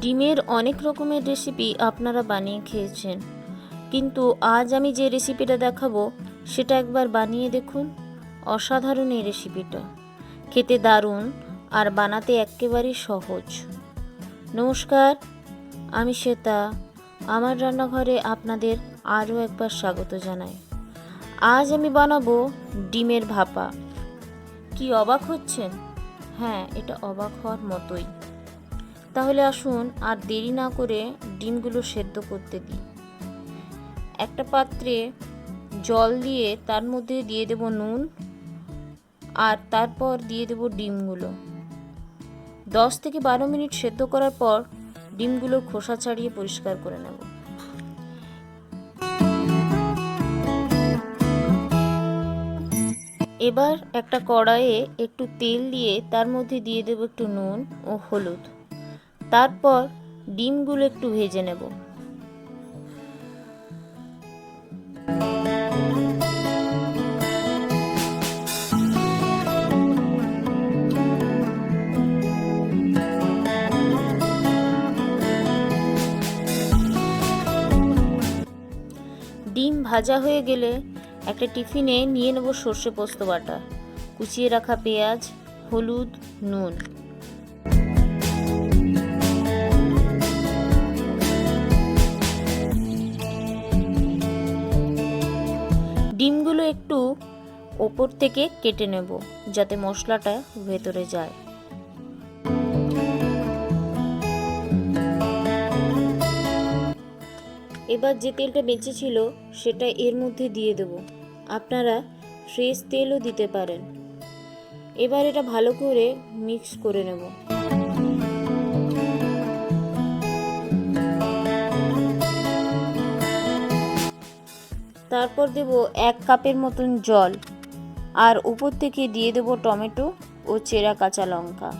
ডিমের অনেক রকমের রেসিপি আপনারা বানিয়ে খেয়েছেন। কিন্তু আজ আমি যে রেসিপিটা দেখাবো, সেটা একবার বানিয়ে দেখুন। অসাধারণ এই রেসিপিটা খেতে দারুণ আর বানাতে একেবারেই সহজ। নমস্কার, আমি শ্বেতা। আমার রান্নাঘরে আপনাদের আরও একবার স্বাগত জানাই। আজ আমি বানাবো ডিমের ভাপা। কি অবাক হচ্ছেন? হ্যাঁ এটা অবাক হওয়ার মতোই। তাহলে আসুন আর দেরি না করে ডিমগুলো সেদ্ধ করতে দিই। একটা পাত্রে জল দিয়ে তার মধ্যে দিয়ে দেব নুন আর তারপর দিয়ে দেব ডিমগুলো। দশ থেকে বারো মিনিট সেদ্ধ করার পর ডিমগুলোর খোসা ছাড়িয়ে পরিষ্কার করে নেব। এবার একটা কড়াইয়ে একটু তেল দিয়ে তার মধ্যে দিয়ে দেবো একটু নুন ও হলুদ। তারপর ডিমগুলো একটু ভেজে নেব। ডিম ভাজা হয়ে গেলে একটা টিফিনে নিয়ে নেব সর্ষে পোস্ত বাটা, কুচিয়ে রাখা পেঁয়াজ, হলুদ, নুন। ডিমগুলো একটু ওপর থেকে কেটে নেব যাতে মশলাটা ভেতরে যায়। এবার যে তেলটা বেঁচে ছিল, সেটা এর মধ্যে দিয়ে দেব। আপনারা ফ্রেশ তেলও দিতে পারেন। এবার এটা ভালো করে মিক্স করে নেব। তারপর দেব এক কাপের মতন জল। আর উপর থেকে দিয়ে দেব টমেটো ও চেরা কাঁচা লঙ্কা।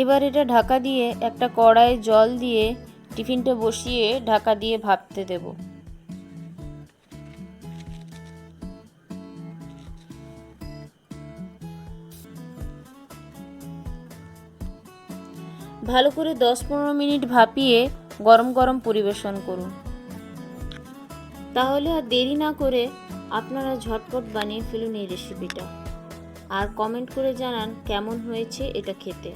এবার এটা ঢাকা দিয়ে একটা কড়াইয়ে জল দিয়ে টিফিনটা বসিয়ে ঢাকা দিয়ে ভাপতে দেব। ভালো করে দশ পনেরো মিনিট ভাপিয়ে গরম গরম পরিবেশন করুন। তাহলে আর দেরি না করে আপনারা ঝটপট বানিয়ে ফেলুন এই রেসিপিটা আর কমেন্ট করে জানান কেমন হয়েছে এটা খেতে।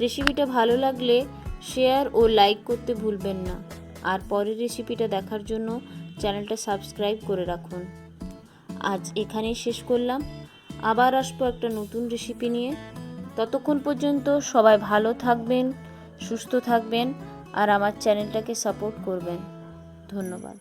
রেসিপিটা ভালো লাগলে শেয়ার ও লাইক করতে ভুলবেন না। আর পরের রেসিপিটা দেখার জন্য চ্যানেলটা সাবস্ক্রাইব করে রাখুন। আজ এখানেই শেষ করলাম। আবার আসব একটা নতুন রেসিপি নিয়ে। ততক্ষণ পর্যন্ত সবাই ভালো থাকবেন সুস্থ থাকবেন আর আমার চ্যানেলটাকে সাপোর্ট করবেন। ধন্যবাদ।